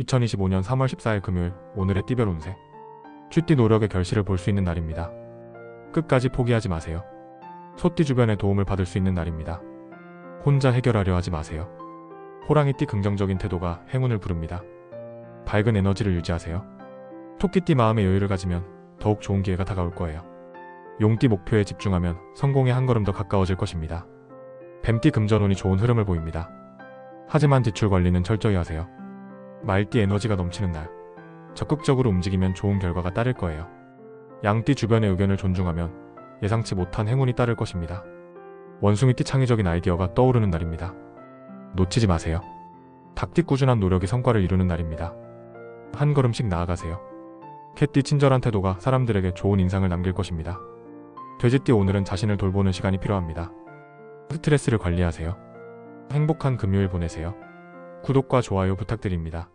2025년 3월 14일 금요일 오늘의 띠별 운세 쥐띠 노력의 결실을 볼 수 있는 날입니다. 끝까지 포기하지 마세요. 소띠 주변의 도움을 받을 수 있는 날입니다. 혼자 해결하려 하지 마세요. 호랑이띠 긍정적인 태도가 행운을 부릅니다. 밝은 에너지를 유지하세요. 토끼띠 마음의 여유를 가지면 더욱 좋은 기회가 다가올 거예요. 용띠 목표에 집중하면 성공에 한 걸음 더 가까워질 것입니다. 뱀띠 금전운이 좋은 흐름을 보입니다. 하지만 지출 관리는 철저히 하세요. 말띠 에너지가 넘치는 날. 적극적으로 움직이면 좋은 결과가 따를 거예요. 양띠 주변의 의견을 존중하면 예상치 못한 행운이 따를 것입니다. 원숭이띠 창의적인 아이디어가 떠오르는 날입니다. 놓치지 마세요. 닭띠 꾸준한 노력이 성과를 이루는 날입니다. 한 걸음씩 나아가세요. 캣띠 친절한 태도가 사람들에게 좋은 인상을 남길 것입니다. 돼지띠 오늘은 자신을 돌보는 시간이 필요합니다. 스트레스를 관리하세요. 행복한 금요일 보내세요. 구독과 좋아요 부탁드립니다.